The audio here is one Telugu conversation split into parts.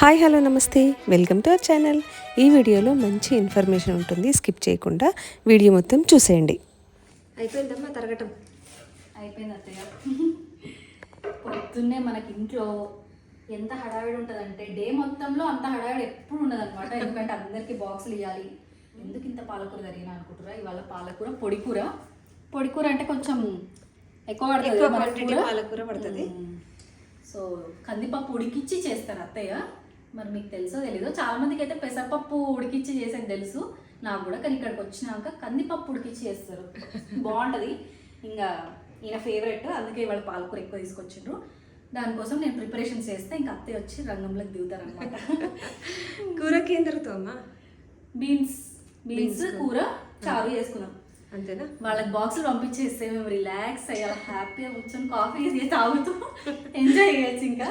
హాయ్ హలో నమస్తే. Welcome to our channel. ఈ వీడియోలో మంచి ఇన్ఫర్మేషన్ ఉంటుంది. స్కిప్ చేయకుండా వీడియో మొత్తం చూసేయండి. అయిపోయిందమ్మా తరగటం? అయిపోయింది అత్తయ్య. పొద్దున్నే మనకి ఇంట్లో ఎంత హడావిడి ఉంటుందంటే డే మొత్తంలో అంత హడావిడి ఎప్పుడు ఉండదు అనమాట ఎందుకంటే అందరికీ బాక్సులు ఇవ్వాలి ఎందుకు ఇంత పాలకూర జరిగిన అనుకుంటారా ఇవాళ పాలకూర పొడికూర. పొడికూర అంటే కొంచెం ఎక్కువ పడుతుంది. పాలకూర పడుతుంది. సో కందిపప్పు ఉడికిచ్చి చేస్తారు అత్తయ్య. మరి మీకు తెలుసో తెలీదో చాలా మందికి అయితే పెసరపప్పు ఉడికిచ్చి చేసేది తెలుసు. నాకు కూడా కానీ ఇక్కడికి వచ్చినాక కందిపప్పు ఉడికిచ్చి చేస్తారు. బాగుంటది. ఇంకా ఈయన ఫేవరెట్ అందుకే ఇవాళ పాలకూర ఎక్కువ తీసుకొచ్చిండ్రు. దానికోసం నేను ప్రిపరేషన్ చేస్తే ఇంకా అత్తయ్య వచ్చి రంగంలోకి దిగుతారు అనమాట కూరకి ఏం దొరుకుతావమ్మా బీన్స్ బీన్స్ కూర. చారు చేసుకున్నాం. అంతేనా? వాళ్ళకి బాక్సులు పంపించేస్తే మేము రిలాక్స్ అయ్యాలి హ్యాపీగా కూర్చొని కాఫీ తాగుతూ ఎంజాయ్ చేయొచ్చు ఇంకా.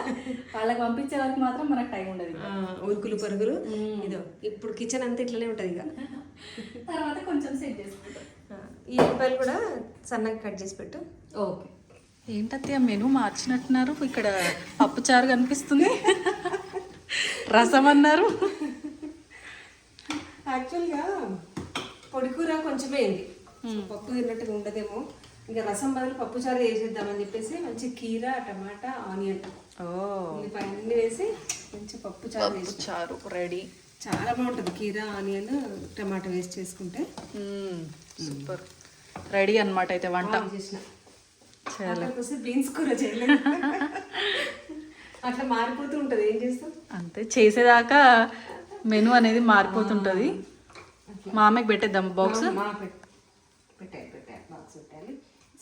వాళ్ళకి పంపించే వరకు మాత్రం మనకు టైం ఉండదు. ఉరుకులు పరుగులు. ఇదో ఇప్పుడు కిచెన్ అంతా ఇట్లనే ఉంటుంది ఇక. తర్వాత కొంచెం సెట్ చేసుకుంటాం. ఈ ఉల్లిపాయలు కూడా సన్నగా కట్ చేసి పెట్టు. ఓకే. ఏంటత్తయ్య మెను మార్చినట్టున్నారు. ఇక్కడ పప్పుచారు కనిపిస్తుంది. రసం అన్నారు. యాక్చువల్గా పొడి కూర కొంచెమే అయింది పప్పు తిన్నట్టుగా ఉండదేమో. ఇంకా రసం బదులు పప్పు చారు వేసేద్దామని చెప్పేసి మంచి కీర టమాటా ఆనియన్. ఉల్లిపాయ అన్ని వేసి మంచి పప్పు చారు వేసి చారు రెడీ. చాలా బాగుంటుంది కీర ఆనియన్ టమాటా వేసి చేసుకుంటే. సూపర్. రెడీ అన్నమాట అయితే వంట. చేసిన. బీన్స్ కూర చేయలేదు. అట్లా మారిపోతూ ఉంటుంది. ఏం చేస్తాం అంతే. చేసేదాకా మెను అనేది మారిపోతుంటుంది. మామయ్యకి పెట్టేద్దాం బాక్స్? మా పెట్- పెట్టాలి పెట్టాలి బాక్స్ పెట్టాలి సీత కూడా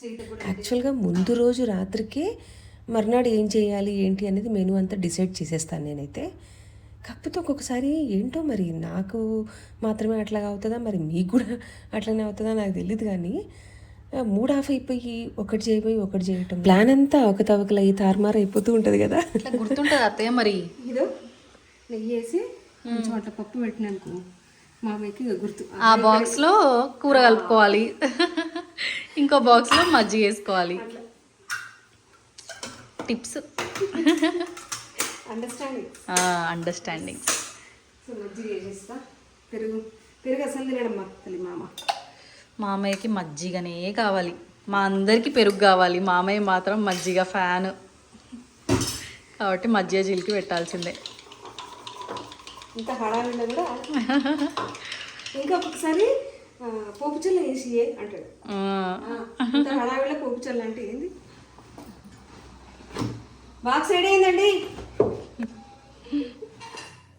యాక్చువల్గా ముందు రోజు రాత్రికే మర్నాడు ఏం చేయాలి ఏంటి అనేది మెనూ అంతా డిసైడ్ చేసేస్తాను నేనైతే. కాకపోతే ఒక్కొక్కసారి ఏంటో మరి నాకు మాత్రమే అట్లాగా అవుతుందా? మరి మీకు కూడా అట్లనే అవుతుందా? నాకు తెలియదు కానీ మూడ్ ఆఫ్ అయిపోయి ఒకటి చేయబోయి ఒకటి చేయటం. ప్లాన్ అంతా అవకతవకలు అయ్యి తారుమారు అయిపోతూ ఉంటుంది కదా. గుర్తుంటుంది అత్తయ్య మరి. ఇదో నెయ్యి వేసి కొంచెం అట్లా పప్పు పెట్టినానుకో మామయ్యకి గుర్తు. ఆ బాక్స్లో కూర కలుపుకోవాలి. ఇంకో బాక్స్లో మజ్జిగ వేసుకోవాలి. టిప్స్ అండర్స్టాండింగ్ మామయ్యకి మజ్జిగనే కావాలి. మా అందరికీ పెరుగు కావాలి. మామయ్య మాత్రం మజ్జిగ ఫ్యాన్. కాబట్టి మజ్జిగ జీలికి పెట్టాల్సిందే. ఇంత హడావిడిలో కూడా? ఇంకా ఒక్కొక్కసారి ఆ, పోపు చల్ల వేసి ఏ అంటాడు హడావిడిలో పోపు చల్ల అంటే ఏంది? బాక్స్ రెడీ అయిందండి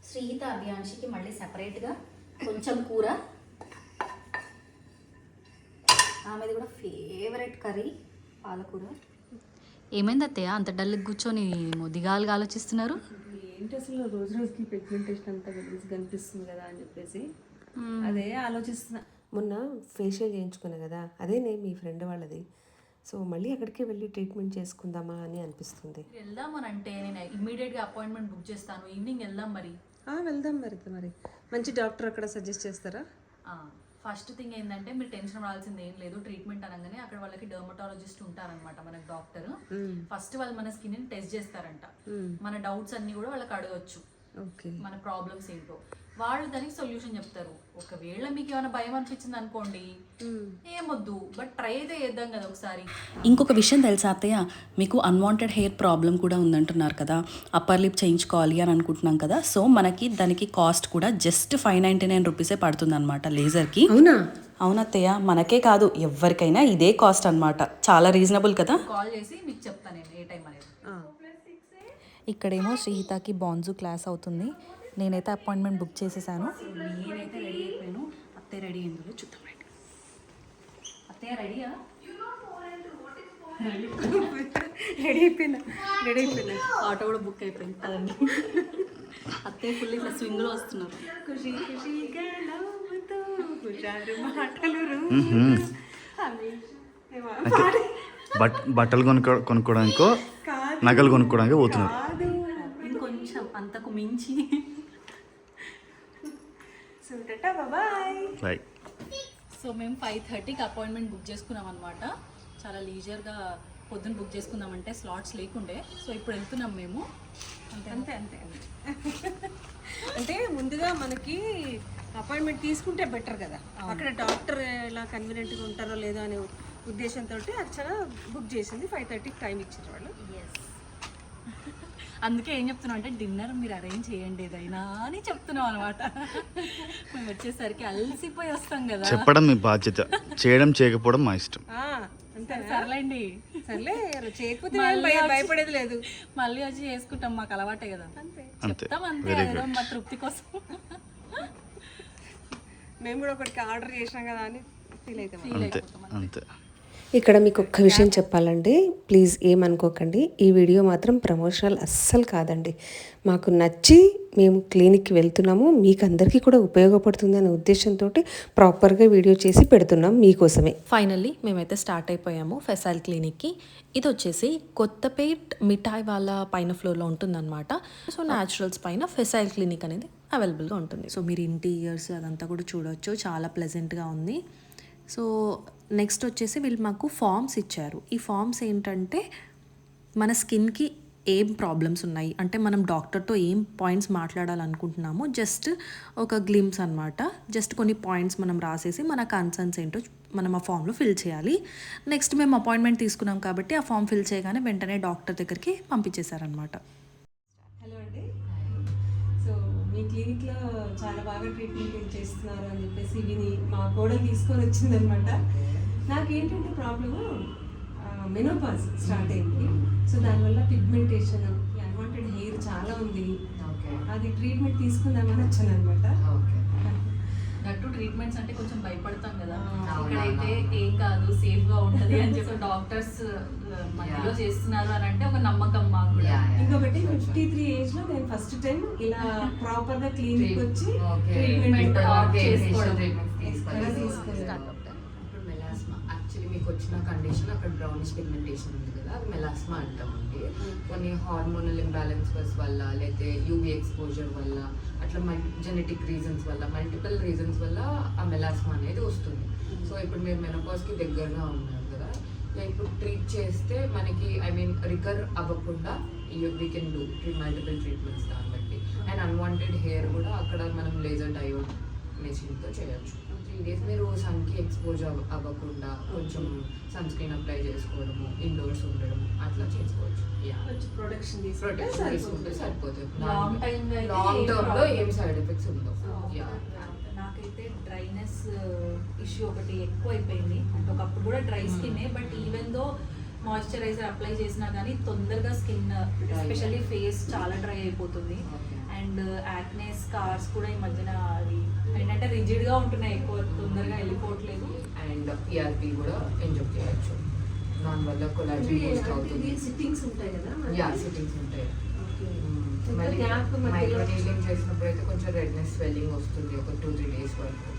శ్రీహిత అభియాన్షికి మళ్ళీ సపరేట్గా కొంచెం కూర. ఆమెది కూడా ఫేవరెట్ కర్రీ పాలకూర. ఏమైంది అత్తయ్య? అంత డల్గా కూర్చొని దిగాలుగా ఆలోచిస్తున్నారు. ఏంటి అసలు రోజు రోజుకి పిగ్మెంటేషన్ అంతా కనిపిస్తుంది కదా అని చెప్పేసి. అదే ఆలోచిస్తున్నా. మొన్న ఫేషియల్ చేయించుకున్నా కదా అదేనే మీ ఫ్రెండ్ వాళ్ళది. సో మళ్ళీ అక్కడికే వెళ్ళి ట్రీట్మెంట్ చేసుకుందామా అని అనిపిస్తుంది. వెళ్దాం అని అంటే నేను ఇమ్మీడియట్గా అపాయింట్మెంట్ బుక్ చేస్తాను. ఈవినింగ్ వెళ్దాం మరి. ఆ, వెళ్దాం మరి మరి. మంచి డాక్టర్ అక్కడ సజెస్ట్ చేస్తారా? ఫస్ట్ థింగ్ ఏంటంటే మీరు టెన్షన్ పడాల్సింది ఏం లేదు ట్రీట్మెంట్ అనగానే అక్కడ వాళ్ళకి డర్మటాలజిస్ట్ ఉంటారనమాట మనకి డాక్టర్ ఫస్ట్ వాళ్ళు మన స్కిన్ టెస్ట్ చేస్తారంట. మన డౌట్స్ అన్ని కూడా వాళ్ళకి అడగొచ్చు. ఓకే. మన ప్రాబ్లమ్స్ ఏంటో. వాళ్ళు దానికి సొల్యూషన్ చెప్తారు. ఒకవేళ మీకు ఏమైనా భయం అనిపించింది అనుకోండి ఏమొద్దు. బట్ ట్రై అయితే చేద్దాం కదా ఒకసారి. ఇంకొక విషయం తెలుసా అత్తయ్య? మీకు అన్వాంటెడ్ హెయిర్ ప్రాబ్లం కూడా ఉందంటున్నారు కదా. అప్పర్ లిప్ చేయించుకోవాలి అని అనుకుంటున్నాం కదా. సో మనకి దానికి కాస్ట్ కూడా జస్ట్ ఫైవ్ నైంటీ నైన్ రూపీసే పడుతుంది అనమాట లేజర్కి అవునా? అవునత్తయ్య మనకే కాదు ఎవరికైనా ఇదే కాస్ట్ అన్నమాట. చాలా రీజనబుల్ కదా? కాల్ చేసి మీకు చెప్తాను నేను ఏ టైం అనేది. ఇక్కడేమో శ్రీహితకి బాన్జు క్లాస్ అవుతుంది. నేనైతే అపాయింట్మెంట్ బుక్ చేసేసాను. నేనైతే రెడీ అయిపోయాను. అత్తయ్య రెడీ అయిందో చూద్దాం రండి. అత్తయ్య రెడీయా? రెడీ అయిపోయినా రెడీ అయిపోయినా ఆటో కూడా బుక్ అయిపోయింది అదండి అత్తయ్య ఫుల్ ఇట్లా స్వింగ్లో వస్తున్నారు. ఖుషి ఖుషిగా నవ్వుతూ హుషారు మాటలు బట్ బట్టలు కొనుక్కో కొనుక్కోవడానికో నగలు కొనుక్కోవడానికి పోతున్నారు. ఇంకొంచెం అంతకు మించి so tata bye right so మేము ఫైవ్ థర్టీకి అపాయింట్మెంట్ బుక్ చేసుకున్నాం అనమాట చాలా లీజర్గా పొద్దున్న బుక్ చేసుకుందామంటే స్లాట్స్ లేకుండే. సో ఇప్పుడు వెళ్తున్నాం మేము. అంతే. అంతే అంతే అంతే. అంటే ముందుగా మనకి అపాయింట్మెంట్ తీసుకుంటే బెటర్ కదా. అక్కడ డాక్టర్ ఎలా కన్వీనియంట్గా ఉంటారో లేదో అనే ఉద్దేశంతో అర్చన బుక్ చేసింది. ఫైవ్ థర్టీకి టైం ఇచ్చారు వాళ్ళు. అందుకే ఏం చెప్తున్నాం అంటే డిన్నర్ మీరు అరేంజ్ చేయండి ఏదైనా అని చెప్తున్నాం అనమాట మేము వచ్చేసరికి అలసిపోయి వస్తాం కదా. చెప్పడం మీ బాధ్యత. చేయడం చేయకపోవడం మా ఇష్టం. ఆ, అంతే సర్లేండి. సర్లే చేయకపోతే భయపడేది లేదు. మళ్ళీ వచ్చి చేసుకుంటాం మాకు అలవాటే కదా. అంతే. చెప్తాం అంతే వెరీ ఏదో గుడ్ మా తృప్తి కోసం. మేము కూడా ఒకటికి ఆర్డర్ చేసినాం కదా అని ఫీల్ అవుతాం. అంతే. అంతే. ఇక్కడ మీకు ఒక్క విషయం చెప్పాలండి. ప్లీజ్ ఏమనుకోకండి. ఈ వీడియో మాత్రం ప్రమోషనల్ అస్సలు కాదండి. మాకు నచ్చి మేము క్లినిక్కి వెళ్తున్నాము. మీకు అందరికీ కూడా ఉపయోగపడుతుంది అనే ఉద్దేశంతో ప్రాపర్గా వీడియో చేసి పెడుతున్నాం మీకోసమే. ఫైనల్లీ మేమైతే స్టార్ట్ అయిపోయాము ఫెసైల్ క్లినిక్కి. ఇది వచ్చేసి కొత్తపేట్ మిఠాయి వాళ్ళ పైన ఫ్లోర్లో ఉంటుందన్నమాట. సో న్యాచురల్స్ పైన ఫెసైల్ క్లినిక్ అనేది అవైలబుల్గా ఉంటుంది. సో మీరు ఇంటీరియర్స్ అదంతా కూడా చూడొచ్చు. చాలా ప్లెజెంట్గా ఉంది. సో నెక్స్ట్ వచ్చేసి వీళ్ళు మాకు ఫామ్స్ ఇచ్చారు. ఈ ఫామ్స్ ఏంటంటే మన స్కిన్కి ఏం ప్రాబ్లమ్స్ ఉన్నాయి? అంటే మనం డాక్టర్తో ఏం పాయింట్స్ మాట్లాడాలనుకుంటున్నామో జస్ట్ ఒక గ్లిమ్స్ అనమాట జస్ట్ కొన్ని పాయింట్స్ మనం రాసేసి మన కన్సర్న్స్ ఏంటో మనం ఆ ఫామ్లో ఫిల్ చేయాలి. నెక్స్ట్ మేము అపాయింట్మెంట్ తీసుకున్నాం కాబట్టి ఆ ఫామ్ ఫిల్ చేయగానే వెంటనే డాక్టర్ దగ్గరికి పంపించేశారనమాట హలో అండి. సో మీ క్లినిక్లో చాలా బాగా ట్రీట్మెంట్ చేస్తున్నారు అని చెప్పేసి విని మా కోడలు తీసుకొని వచ్చిందనమాట నాకేంటంటే ప్రాబ్లము మెనోపాజ్ స్టార్ట్ అయింది. సో దానివల్ల పిగ్మెంటేషన్ అన్వాంటెడ్ హెయిర్ చాలా ఉంది. అది ట్రీట్మెంట్ తీసుకుందామని వచ్చాను అనమాట దట్టు ట్రీట్మెంట్స్ అంటే కొంచెం భయపడతాం కదా. ఇక్కడైతే ఏం కాదు సేఫ్గా ఉంటది అని చెప్పి డాక్టర్స్ మధ్యలో చేస్తున్నారు అని అంటే ఒక నమ్మకం మాకు. ఇంకొకటి ఫిఫ్టీ త్రీ ఏజ్లో నేను ఫస్ట్ టైం ఇలా ప్రాపర్గా క్లినిక్ వచ్చి ట్రీట్మెంట్ ఆఫ్ మీకు వచ్చిన కండిషన్ అక్కడ బ్రౌనిష్ పిగ్మెంటేషన్ ఉంది కదా అది మెలాస్మా అంటామండి కొన్ని హార్మోనల్ ఇంబ్యాలెన్స్ వల్ల లేకపోతే యూవీ ఎక్స్పోజర్ వల్ల అట్లా జెనెటిక్ రీజన్స్ వల్ల మల్టిపుల్ రీజన్స్ వల్ల ఆ మెలాస్మా అనేది వస్తుంది. సో ఇప్పుడు మీరు మెనోపాస్కి దగ్గరగా ఉన్నారు కదా ఇప్పుడు ట్రీట్ చేస్తే మనకి ఐ మీన్ రికర్ అవ్వకుండా we can do multiple treatments దాన్ని బట్టి. అండ్ అన్వాంటెడ్ హెయిర్ కూడా అక్కడ మనం లేజర్ డయోడ్ మెషిన్తో చేయొచ్చు. త్రీ డేస్ మీరు సన్కి ఎక్స్పోజ్ అవ్వకుండా కొంచెం సన్ స్క్రీన్ అప్లై చేసుకోవడము ఇండోర్స్ ఉండడం అట్లా చేసుకోవచ్చు. తీసుకుంటే ప్రొటెక్షన్ తీసుకుంటే సరిపోతుంది. లాంగ్ ఏం టర్మ్లో ఏం సైడ్ ఎఫెక్ట్స్ ఉండవు. యా నాకైతే డ్రైనెస్ ఇష్యూ ఒకటి ఎక్కువ అయిపోయింది అంటే ఒకప్పుడు కూడా dry skin but even though moisturiser apply చేసినా కానీ తొందరగా స్కిన్ ఎస్పెషల్లీ ఫేస్ చాలా డ్రై అయిపోతుంది. అండ్ యాక్నే స్కార్స్ కూడా ఈ మధ్యన అది ఏంటంటే రిజిడ్గా ఉంటున్నాయి ఎక్కువ తొందరగా వెళ్ళిపోవట్లేదు. అండ్ పిఆర్పి కూడా ఎంజాయ్ చేయొచ్చు. దానివల్ల కొలాజిన్ బూస్ట్ అవుతుంది. సిట్టింగ్స్ ఉంటాయి కదా యా సిట్టింగ్స్ ఉంటాయి. మళ్ళీ నీలింగ్ చేసినప్పుడు అయితే కొంచెం రెడ్నెస్ స్వెల్లింగ్ వస్తుంది ఒక టూ త్రీ డేస్ వరకు.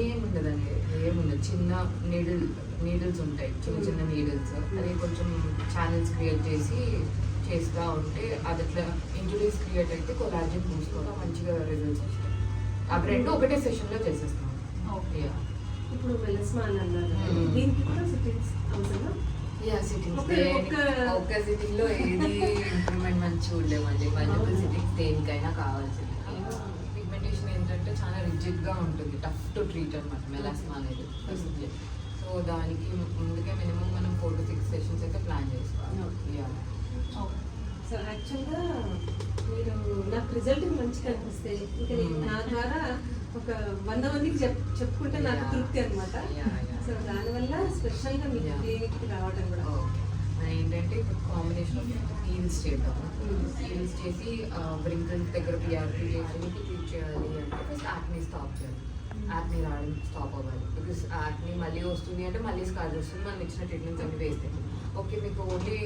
ఏముండదండి. ఏముండదు. చిన్న నీడిల్ నీడిల్స్ ఉంటాయి. చిన్న చిన్న నీడిల్స్ అది కొంచెం ఛానల్స్ క్రియేట్ చేసి చేస్తూ ఉంటే అది అట్లా ఇంజురీస్ క్రియేట్ అయితే కొలాజిన్ కూడా మంచిగా రిజల్ట్స్ వస్తాయి అవి రెండు ఒకటే సెషన్లో చేసేస్తాం. ఓకే ఇప్పుడు మెలస్మా అని అన్నారు Hmm. దీనికి కూడా సిట్టింగ్స్ అవసరం యా సిట్టింగ్స్ ఒక- ఒక్క సిట్టింగ్లో ఏది ఇంప్రూవ్మెంట్ మంచి చూడలేమండి మల్టిపుల్ సిట్టింగ్స్ దేనికైనా కావాల్సింది. పిగ్మెంటేషన్ ఏంటంటే చాలా రిజిడ్గా ఉంటుంది టఫ్ టు ట్రీట్ అనమాట మెలాస్మా అనేది సో దానికి ముందుకే మినిమం మనం ఫోర్ టు సిక్స్ సెషన్స్ అయితే ప్లాన్ చేసుకోవాలి. యా సో యాక్చువల్గా మీరు నాకు రిజల్ట్ మంచిగా అనిపిస్తే ఇంకా నేను నా ద్వారా ఒక వంద మందికి చెప్ చెప్పుకుంటే నాకు. తృప్తి అనమాట. సో దానివల్ల స్పెషల్గా Yeah. క్లినిక్కి రావడం కూడా. ఏంటంటే ఇప్పుడు కాంబినేషన్ హీల్స్ చేద్దాము హీల్స్ చేసి బ్రింకిల్ దగ్గర పిఆర్పి చేసి ట్రీట్ చేయాలి అంటే ఫస్ట్ యాక్ని స్టాప్ చేయాలి. యాక్ని రావడం స్టాప్ అవ్వాలి. బికాస్ యాక్ని మళ్ళీ వస్తుంది అంటే మళ్ళీ స్కార్ వస్తుంది మనం ఇచ్చిన ట్రీట్మెంట్స్ అన్ని వేస్తే. ఓకే మీకు ఓన్లీ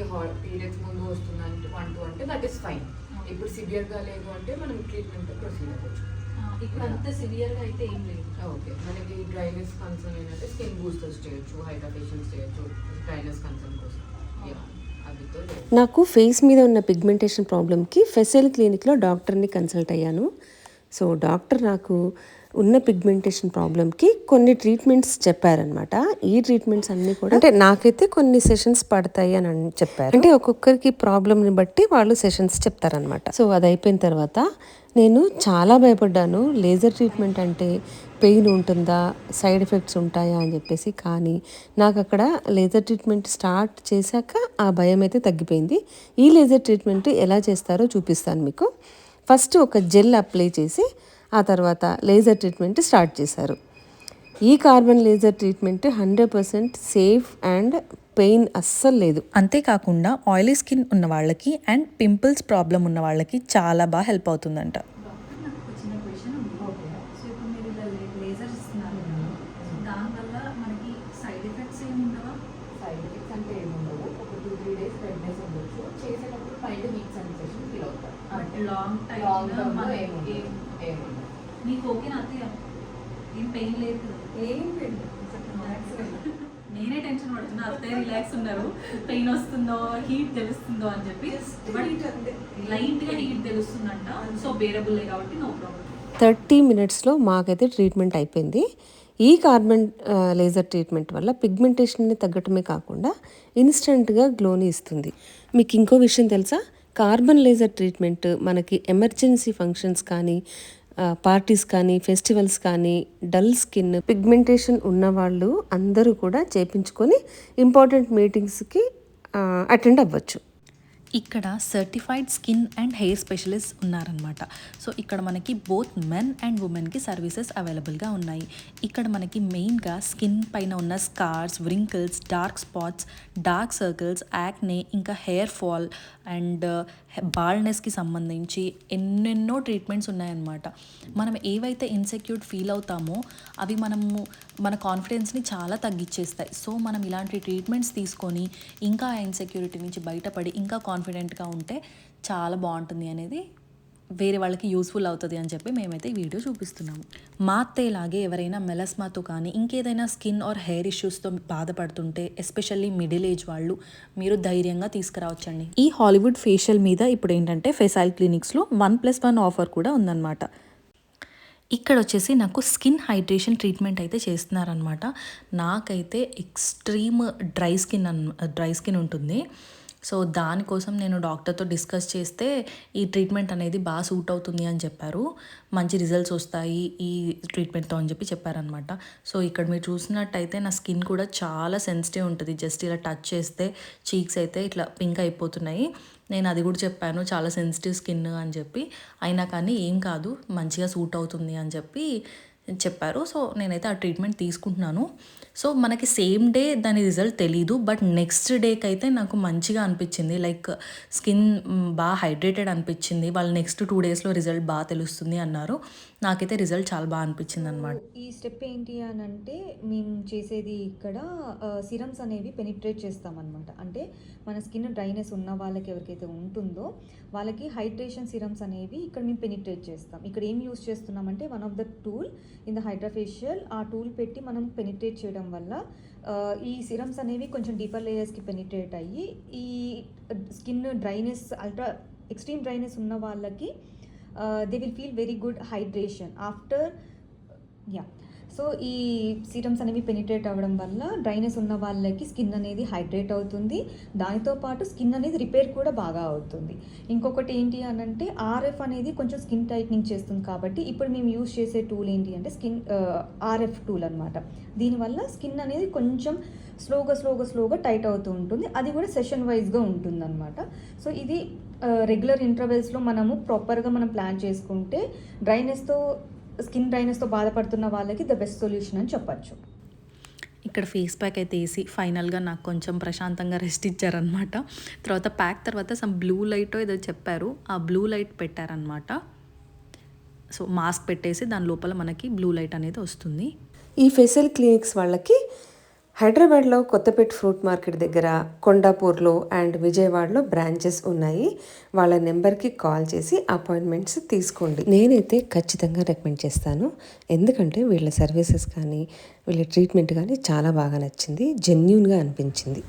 పీరియడ్స్ ముందు వస్తుంది అంటే వన్ టూ అంటే దట్ ఈస్ ఫైన్ ఇప్పుడు సివియర్గా లేదు అంటే మనం ట్రీట్మెంట్ ప్రొసీడ్ అవ్వచ్చు. ఇప్పుడు అంత సివియర్గా అయితే ఏం లేదు. ఓకే. మనకి డ్రైనెస్ కన్సర్న్ ఏంటంటే స్కిన్ బూస్టర్స్ చేయొచ్చు హైడ్రాఫేషన్స్ చేయొచ్చు డ్రైనెస్ కన్సర్న్ కోసం. నాకు ఫేస్ మీద ఉన్న పిగ్మెంటేషన్ ప్రాబ్లమ్కి ఫెసెల్ క్లినిక్లో డాక్టర్ని కన్సల్ట్ అయ్యాను. సో డాక్టర్ నాకు ఉన్న పిగ్మెంటేషన్ ప్రాబ్లమ్కి కొన్ని ట్రీట్మెంట్స్ చెప్పారనమాట ఈ ట్రీట్మెంట్స్ అన్నీ కూడా అంటే నాకైతే కొన్ని సెషన్స్ పడతాయి అని అన్- చెప్పారు. అంటే ఒక్కొక్కరికి ప్రాబ్లమ్ని బట్టి వాళ్ళు సెషన్స్ చెప్తారనమాట సో అది అయిపోయిన తర్వాత నేను చాలా భయపడ్డాను. లేజర్ ట్రీట్మెంట్ అంటే పెయిన్ ఉంటుందా సైడ్ ఎఫెక్ట్స్ ఉంటాయా అని చెప్పేసి. కానీ నాకు అక్కడ లేజర్ ట్రీట్మెంట్ స్టార్ట్ చేశాక ఆ భయం అయితే తగ్గిపోయింది. ఈ లేజర్ ట్రీట్మెంట్ ఎలా చేస్తారో చూపిస్తాను మీకు. ఫస్ట్ ఒక జెల్ అప్లై చేసి ఆ తర్వాత లేజర్ ట్రీట్మెంట్ స్టార్ట్ చేశారు. ఈ carbon laser treatment hundred percent safe and pain అస్సలు లేదు. అంతేకాకుండా ఆయిలీ స్కిన్ ఉన్న వాళ్ళకి అండ్ పింపుల్స్ ప్రాబ్లం ఉన్న వాళ్ళకి చాలా బాగా హెల్ప్ అవుతుందంట. డాక్టర్ నాకు ఒక చిన్న క్వశ్చన్ ఉంది సో ఇప్పుడు మీరు ఇలా లేజర్ ఇస్తున్నారు కదా సో దానివల్ల మనకి సైడ్ ఎఫెక్ట్స్ ఏమి ఉండవా? సైడ్ ఎఫెక్ట్స్ అంటే ఏముండవు ఒక టూ త్రీ డేస్ రెడ్నెస్ ఉండొచ్చు చేసేటప్పుడు పైన వీక్ సెన్సేషన్ ఫీల్ అవుతారు but long time long term మనకి ఏముండదు ఏం- ఏముండదు నీకు ఓకేనా అత్తయ్య? ఏం పెయిన్ లేదు కదా. ఏం లేదు. నేనే టెన్షన్ పడుతున్నా. అత్తయ్య రిలాక్స్ ఉన్నారు. పెయిన్ వస్తుందో హీట్ తెలుస్తుందో అని చెప్పి. లైట్గా హీట్ తెలుస్తుందంట. సో బేరబుల్ కాబట్టి నో ప్రాబ్లం థర్టీ మినిట్స్లో మాకైతే ట్రీట్మెంట్ అయిపోయింది. ఈ కార్బన్ లేజర్ ట్రీట్మెంట్ వల్ల పిగ్మెంటేషన్ని తగ్గటమే కాకుండా ఇన్స్టెంట్గా గ్లోని ఇస్తుంది. మీకు ఇంకో విషయం తెలుసా? కార్బన్ లేజర్ ట్రీట్మెంట్ మనకి ఎమర్జెన్సీ ఫంక్షన్స్ కానీ పార్టీస్ కానీ ఫెస్టివల్స్ కానీ డల్ స్కిన్ పిగ్మెంటేషన్ ఉన్నవాళ్ళు అందరూ కూడా చేపించుకొని ఇంపార్టెంట్ మీటింగ్స్కి అటెండ్ అవ్వచ్చు. ఇక్కడ certified skin and hair specialist ఉన్నారనమాట సో ఇక్కడ మనకి బోత్ మెన్ అండ్ ఉమెన్కి సర్వీసెస్ అవైలబుల్గా ఉన్నాయి. ఇక్కడ మనకి మెయిన్గా స్కిన్ పైన ఉన్న scars wrinkles dark spots dark circles acne ఇంకా హెయిర్ ఫాల్ అండ్ బాల్నెస్కి సంబంధించి ఎన్నెన్నో ట్రీట్మెంట్స్ ఉన్నాయన్నమాట. మనం ఏవైతే ఇన్సెక్యూర్ ఫీల్ అవుతామో అవి మనము మన కాన్ఫిడెన్స్ని చాలా తగ్గించేస్తాయి సో మనం ఇలాంటి ట్రీట్మెంట్స్ తీసుకొని ఇంకా ఆ ఇన్సెక్యూరిటీ నుంచి బయటపడి ఇంకా కాన్ఫిడెంట్గా ఉంటే చాలా బాగుంటుంది అనేది వేరే వాళ్ళకి యూస్ఫుల్ అవుతుంది అని చెప్పి మేమైతే ఈ వీడియో చూపిస్తున్నాము. మా అత్తయ్యలాగే ఎవరైనా మెలస్మాతో కానీ ఇంకేదైనా స్కిన్ ఆర్ హెయిర్ ఇష్యూస్తో బాధపడుతుంటే ఎస్పెషల్లీ మిడిల్ ఏజ్ వాళ్ళు మీరు ధైర్యంగా తీసుకురావచ్చండి. ఈ హాలీవుడ్ ఫేషియల్ మీద ఇప్పుడు ఏంటంటే ఫెసైల్ క్లినిక్స్లో వన్ ప్లస్ వన్ ఆఫర్ కూడా ఉందన్నమాట. ఇక్కడ వచ్చేసి నాకు స్కిన్ హైడ్రేషన్ ట్రీట్మెంట్ అయితే చేస్తున్నారనమాట నాకైతే extreme dry skin and dry skin ఉంటుంది. సో దానికోసం నేను డాక్టర్తో డిస్కస్ చేస్తే ఈ ట్రీట్మెంట్ అనేది బాగా సూట్ అవుతుంది అని చెప్పారు. మంచి రిజల్ట్స్ వస్తాయి ఈ ట్రీట్మెంట్తో అని చెప్పి చెప్పారనమాట సో ఇక్కడ మీరు చూసినట్టయితే నా స్కిన్ కూడా చాలా సెన్సిటివ్ ఉంటుంది. జస్ట్ ఇలా టచ్ చేస్తే చీక్స్ అయితే ఇట్లా పింక్ అయిపోతున్నాయి. నేను అది కూడా చెప్పాను చాలా సెన్సిటివ్ స్కిన్ అని చెప్పి. అయినా కానీ ఏం కాదు మంచిగా సూట్ అవుతుంది అని చెప్పి చెప్పారు. సో నేనైతే ఆ ట్రీట్మెంట్ తీసుకుంటున్నాను. సో మనకి సేమ్ డే దాని రిజల్ట్ తెలీదు. బట్ నెక్స్ట్ డేకి అయితే నాకు మంచిగా అనిపించింది. లైక్ స్కిన్ బాగా హైడ్రేటెడ్ అనిపించింది. వాళ్ళు నెక్స్ట్ టూ డేస్లో రిజల్ట్ బాగా తెలుస్తుంది అన్నారు. నాకైతే రిజల్ట్ చాలా బాగా అనిపించింది అనమాట ఈ స్టెప్ ఏంటి అని అంటే మేము చేసేది ఇక్కడ సిరమ్స్ అనేవి పెనిట్రేట్ చేస్తామన్నమాట. అంటే మన స్కిన్ డ్రైనెస్ ఉన్న వాళ్ళకి ఎవరికైతే ఉంటుందో వాళ్ళకి హైడ్రేషన్ సిరమ్స్ అనేవి ఇక్కడ మేము పెనిట్రేట్ చేస్తాం. ఇక్కడ ఏం యూస్ చేస్తున్నామంటే one of the tool in the HydraFacial ఆ టూల్ పెట్టి మనం పెనిట్రేట్ చేయడం వల్ల ఈ సిరమ్స్ అనేవి కొంచెం డీపర్ లేయర్స్కి పెనిట్రేట్ అయ్యి ఈ skin dryness ultra extreme dryness ఉన్న వాళ్ళకి they will feel very good hydration after yeah so ఈ సీరమ్స్ అనేవి పెనిట్రేట్ అవ్వడం వల్ల డ్రైనెస్ ఉన్న వాళ్ళకి స్కిన్ అనేది హైడ్రేట్ అవుతుంది. దానితో పాటు స్కిన్ అనేది రిపేర్ కూడా బాగా అవుతుంది. ఇంకొకటి ఏంటి అని అంటే ఆర్ఎఫ్ అనేది కొంచెం స్కిన్ టైట్నింగ్ చేస్తుంది కాబట్టి ఇప్పుడు మేము యూస్ చేసే టూల్ ఏంటి అంటే స్కిన్ uh, ఆర్ఎఫ్ టూల్ అనమాట దీనివల్ల స్కిన్ అనేది కొంచెం స్లోగా స్లోగా స్లోగా టైట్ అవుతూ ఉంటుంది. అది కూడా సెషన్ వైజ్గా ఉంటుందన్నమాట. సో ఇది రెగ్యులర్ ఇంటర్వెల్స్లో మనము ప్రాపర్గా మనం ప్లాన్ చేసుకుంటే డ్రైనెస్తో స్కిన్ డ్రైనెస్తో బాధపడుతున్న వాళ్ళకి ద బెస్ట్ సొల్యూషన్ అని చెప్పచ్చు. ఇక్కడ ఫేస్ ప్యాక్ అయితే వేసి ఫైనల్గా నాకు కొంచెం ప్రశాంతంగా రెస్ట్ ఇచ్చారనమాట తర్వాత ప్యాక్ తర్వాత సమ్ బ్లూ లైట్ ఏదో చెప్పారు. ఆ బ్లూ లైట్ పెట్టారనమాట సో మాస్క్ పెట్టేసి దాని లోపల మనకి బ్లూ లైట్ అనేది వస్తుంది. ఈ ఫెసల్ క్లినిక్స్ వాళ్ళకి హైదరాబాద్లో కొత్తపేట ఫ్రూట్ మార్కెట్ దగ్గర కొండాపూర్లో అండ్ విజయవాడలో బ్రాంచెస్ ఉన్నాయి. వాళ్ళ నెంబర్కి కాల్ చేసి అపాయింట్మెంట్స్ తీసుకోండి. నేనైతే ఖచ్చితంగా రికమెండ్ చేస్తాను. ఎందుకంటే వీళ్ళ సర్వీసెస్ కానీ వీళ్ళ ట్రీట్మెంట్ కానీ చాలా బాగా నచ్చింది. జెన్యున్గా అనిపించింది.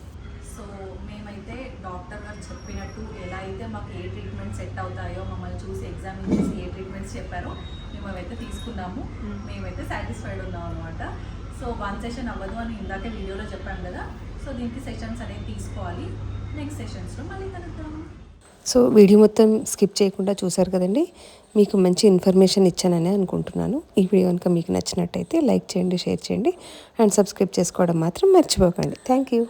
సో మేమైతే డాక్టర్ గారు చెప్పినట్టు ఎలా అయితే మాకు ఏ ట్రీట్మెంట్ సెట్ సెట్ అవుతాయో మమ్మల్ని చూసి ఎగ్జామిన్ చేసి ఏ ట్రీట్మెంట్స్ చెప్పారో మేము అవైతే తీసుకున్నాము మేమైతే సాటిస్ఫైడ్ ఉన్నాం అనమాట సో వన్ సెషన్ అవ్వదు అని ఇందాకే వీడియోలో చెప్పాను కదా. సో దీనికి సెషన్స్ అనేవి తీసుకోవాలి. నెక్స్ట్ సెషన్స్లో మళ్ళీ కలుద్దాము సో వీడియో మొత్తం స్కిప్ చేయకుండా చూసారు కదండి. మీకు మంచి ఇన్ఫర్మేషన్ ఇచ్చానని అనుకుంటున్నాను. ఈ వీడియో కనుక మీకు నచ్చినట్టయితే లైక్ చేయండి షేర్ చేయండి. అండ్ సబ్స్క్రైబ్ చేసుకోవడం మాత్రం మర్చిపోకండి. Thank you